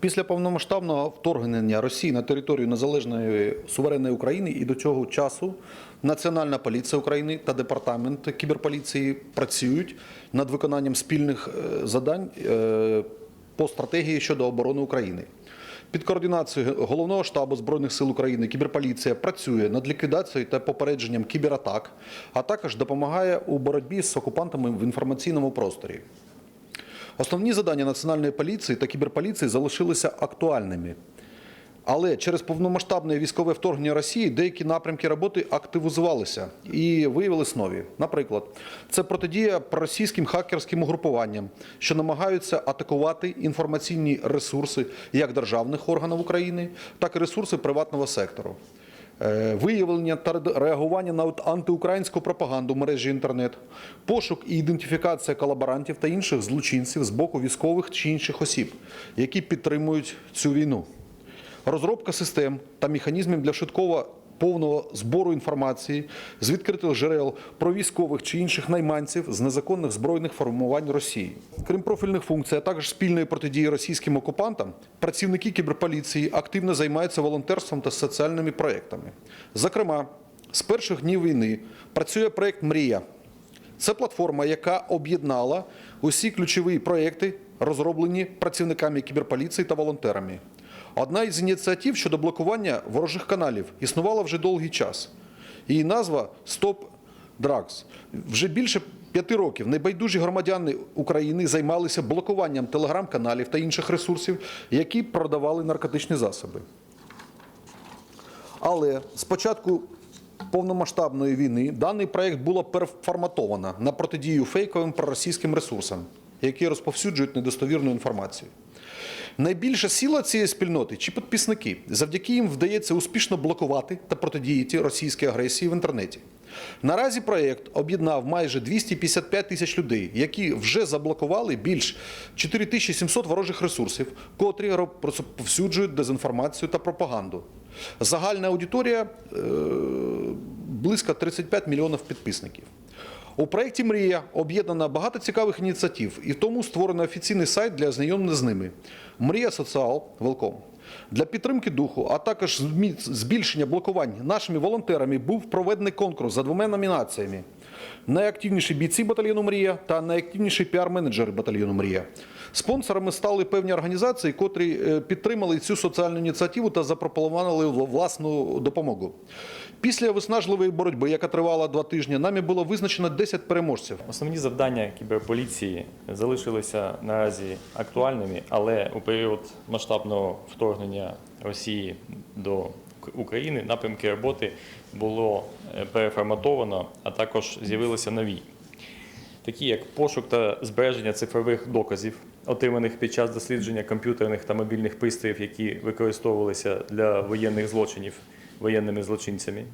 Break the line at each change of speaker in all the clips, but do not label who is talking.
Після повномасштабного вторгнення Росії на територію незалежної суверенної України і до цього часу Національна поліція України та департамент кіберполіції працюють над виконанням спільних е, завдань е, по стратегії щодо оборони України. Під координацією головного штабу збройних сил України кіберполіція працює над ліквідацією та попередженням кібератак, а також допомагає у боротьбі з окупантами в інформаційному просторі. Основні завдання національної поліції та кіберполіції залишилися актуальними. Але через повномасштабне військове вторгнення Росії деякі напрямки роботи активізувалися і виявились нові. Наприклад, це протидія проросійським хакерським угрупуванням, що намагаються атакувати інформаційні ресурси як державних органів України, так і ресурси приватного сектору. Е, Виявлення та реагування на антиукраїнську пропаганду в мережі інтернет, пошук і ідентифікація колаборантів та інших злочинців з боку військових чи інших осіб, які підтримують цю війну. Розробка систем та механізмів для швидкого повного збору інформації з відкритих джерел про військових чи інших найманців з незаконних збройних формувань Росії. Крім профільних функцій, а також спільної протидії російським окупантам, працівники кіберполіції активно займаються волонтерством та соціальними проектами. Зокрема, з перших днів війни працює проект Мрія. Це платформа, яка об'єднала усі ключові проекти, розроблені працівниками кіберполіції та волонтерами. Одна із ініціатив щодо блокування ворожих каналів існувала вже довгий час. Її назва Стоп Драгс. Вже більше п'яти років небайдужі громадяни України займалися блокуванням телеграм-каналів та інших ресурсів, які продавали наркотичні засоби. Але з початку повномасштабної війни даний проект було переформатовано на протидію фейковим проросійським ресурсам, які розповсюджують недостовірну інформацію. Найбільша сила цієї спільноти чи підписники. Завдяки їм вдається успішно блокувати та протидіяти російській агресії в інтернеті. Наразі проєкт об'єднав майже 255 тисяч людей, які вже заблокували більш 4700 ворожих ресурсів, котрі розповсюджують дезінформацію та пропаганду. Загальна аудиторія е, близько 35 мільйонів підписників. У проєкті Мрія об'єднано багато цікавих ініціатив, і тому створений офіційний сайт для ознайомлення з ними. Мрія Соціал Велком. Для підтримки духу, а також збільшення блокувань нашими волонтерами був проведений конкурс за двома номінаціями: найактивніші бійці батальйону Мрія та найактивніші піар-менеджери батальйону Мрія. Спонсорами стали певні організації, котрі е, підтримали цю соціальну ініціативу та запропонували власну допомогу. Після виснажливої боротьби, яка тривала два тижні, нами було визначено 10 переможців.
Основні завдання кіберполіції залишилися наразі актуальними, але у період масштабного вторгнення Росії до України напрямки роботи було е, переформатовано, а також з'явилися нові, такі як пошук та збереження цифрових доказів, отриманих під час дослідження комп'ютерних та мобільних пристроїв, які використовувалися для воєнних злочинів воєнними злочинцями,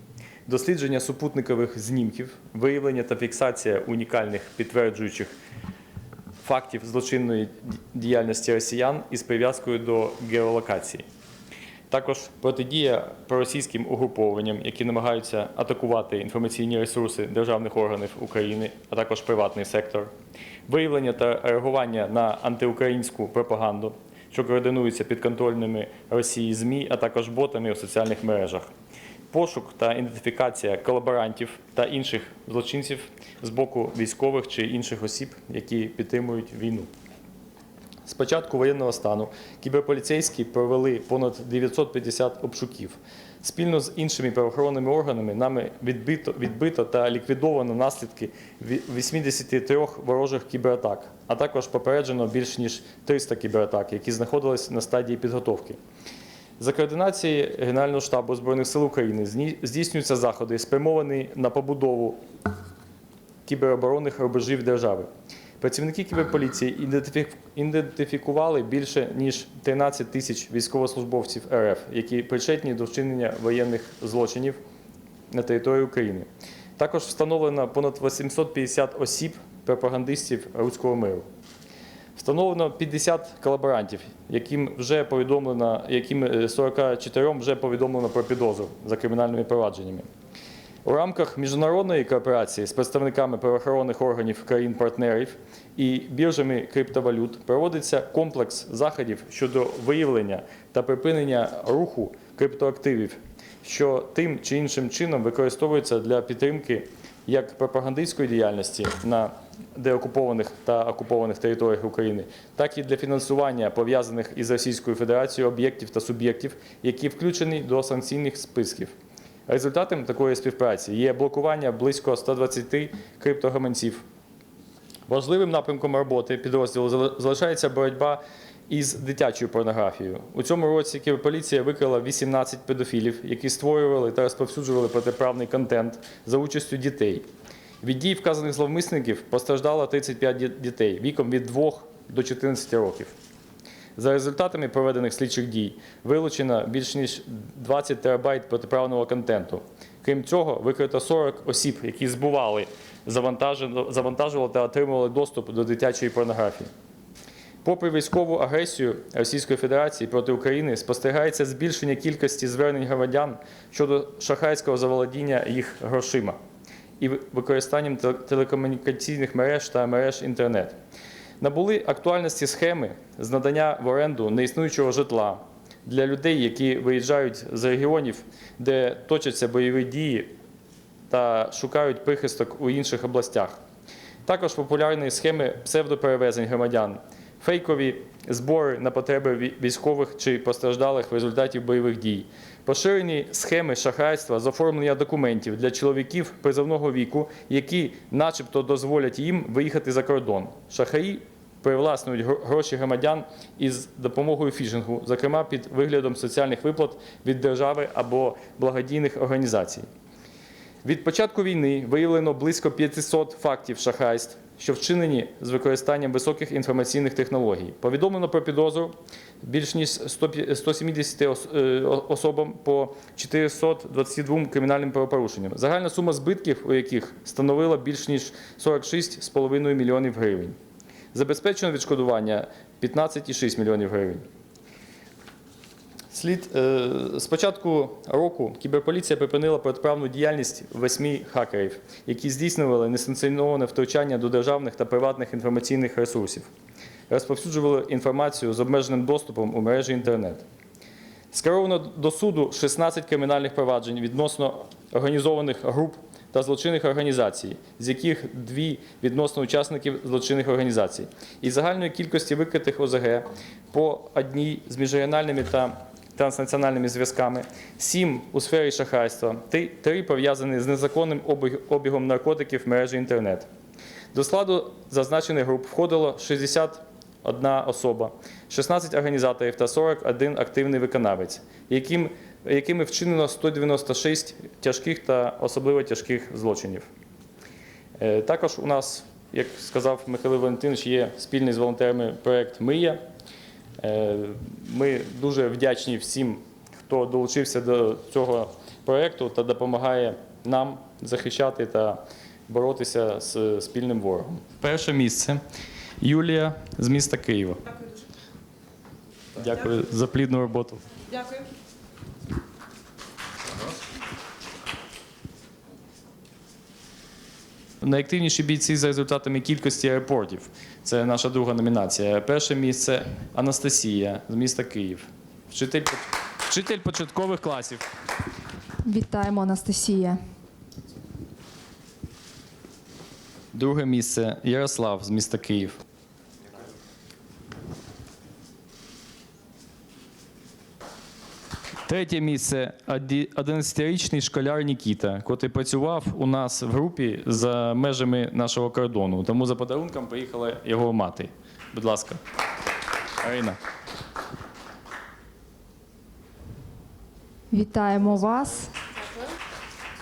дослідження супутникових знімків, виявлення та фіксація унікальних підтверджуючих фактів злочинної діяльності росіян із прив'язкою до геолокації. Також протидія проросійським угрупованням, які намагаються атакувати інформаційні ресурси державних органів України, а також приватний сектор, виявлення та реагування на антиукраїнську пропаганду, що координується підконтрольними Росії ЗМІ, а також ботами у соціальних мережах, пошук та ідентифікація колаборантів та інших злочинців з боку військових чи інших осіб, які підтримують війну. З початку воєнного стану кіберполіцейські провели понад 950 обшуків. Спільно з іншими правоохоронними органами нами відбито, відбито та ліквідовано наслідки ві- 83 ворожих кібератак, а також попереджено більш ніж 300 кібератак, які знаходились на стадії підготовки. За координації Генерального штабу Збройних сил України здійснюються заходи, спрямовані на побудову кібероборонних рубежів держави. Працівники кіберполіції ідентифікували більше ніж 13 тисяч військовослужбовців РФ, які причетні до вчинення воєнних злочинів на території України. Також встановлено понад 850 осіб, пропагандистів руського миру. Встановлено 50 колаборантів, яким вже повідомлено, яким е, 44 вже повідомлено про підозру за кримінальними провадженнями. У рамках міжнародної кооперації з представниками правоохоронних органів країн-партнерів і біржами криптовалют проводиться комплекс заходів щодо виявлення та припинення руху криптоактивів, що тим чи іншим чином використовуються для підтримки як пропагандистської діяльності на деокупованих та окупованих територіях України, так і для фінансування пов'язаних із Російською Федерацією об'єктів та суб'єктів, які включені до санкційних списків. Результатом такої співпраці є блокування близько 120 криптогаманців. Важливим напрямком роботи підрозділу залишається боротьба із дитячою порнографією. У цьому році кіберполіція викрила 18 педофілів, які створювали та розповсюджували протиправний контент за участю дітей. Від дій вказаних зловмисників постраждало 35 ді- дітей віком від 2 до 14 років. За результатами проведених слідчих дій вилучено більш ніж 20 терабайт протиправного контенту. Крім цього, викрито 40 осіб, які збували, завантажували та отримували доступ до дитячої порнографії. Попри військову агресію Російської Федерації проти України, спостерігається збільшення кількості звернень громадян щодо шахрайського заволодіння їх грошима і використанням телекомунікаційних мереж та мереж інтернет. Набули актуальності схеми з надання в оренду неіснуючого житла для людей, які виїжджають з регіонів, де точаться бойові дії та шукають прихисток у інших областях. Також популярні схеми псевдоперевезень громадян, фейкові збори на потреби військових чи постраждалих в результаті бойових дій, поширені схеми шахрайства з оформлення документів для чоловіків призовного віку, які, начебто, дозволять їм виїхати за кордон. Шахраї привласнюють гроші громадян із допомогою фішингу, зокрема під виглядом соціальних виплат від держави або благодійних організацій. Від початку війни виявлено близько 500 фактів шахрайств, що вчинені з використанням високих інформаційних технологій. Повідомлено про підозру більш ніж 100 170 ос- е, особам по 422 кримінальним правопорушенням. Загальна сума збитків, у яких становила більш ніж 46,5 мільйонів гривень. Забезпечено відшкодування 15,6 мільйонів гривень. Слід е, з початку року кіберполіція припинила протиправну діяльність восьми хакерів, які здійснювали несанкціоноване втручання до державних та приватних інформаційних ресурсів, розповсюджували інформацію з обмеженим доступом у мережі інтернет. Скеровано до суду 16 кримінальних проваджень відносно організованих груп та злочинних організацій, з яких дві відносно учасників злочинних організацій. Із загальної кількості викритих ОЗГ по одній з міжрегіональними та транснаціональними зв'язками, сім у сфері шахрайства, три- пов'язані з незаконним обігом наркотиків в мережі інтернет. До складу зазначених груп входило 61 особа, 16 організаторів та 41 активний виконавець, яким, якими вчинено 196 тяжких та особливо тяжких злочинів. Е, Також у нас, як сказав Михайло Валентинович, є спільний з волонтерами проєкт Мия. Е, Ми дуже вдячні всім, хто долучився до цього проєкту та допомагає нам захищати та боротися з спільним ворогом. Перше місце Юлія з міста Києва.
Дякую дуже.
Дякую за плідну роботу.
Дякую.
Найактивніші бійці за результатами кількості аеропортів. Це наша друга номінація. Перше місце Анастасія з міста Київ. Вчитель, вчитель початкових класів.
Вітаємо, Анастасія.
Друге місце Ярослав з міста Київ. Третє місце 11-річний школяр Нікіта, котрий працював у нас в групі за межами нашого кордону. Тому за подарунком приїхала його мати. Будь ласка, Арина.
Вітаємо вас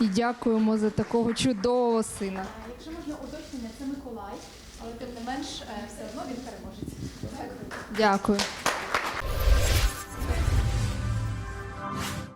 і дякуємо за такого чудового сина.
Якщо можна уточнення, це Миколай, але тим не менш е, все одно він переможець. Дякую.
Дякую.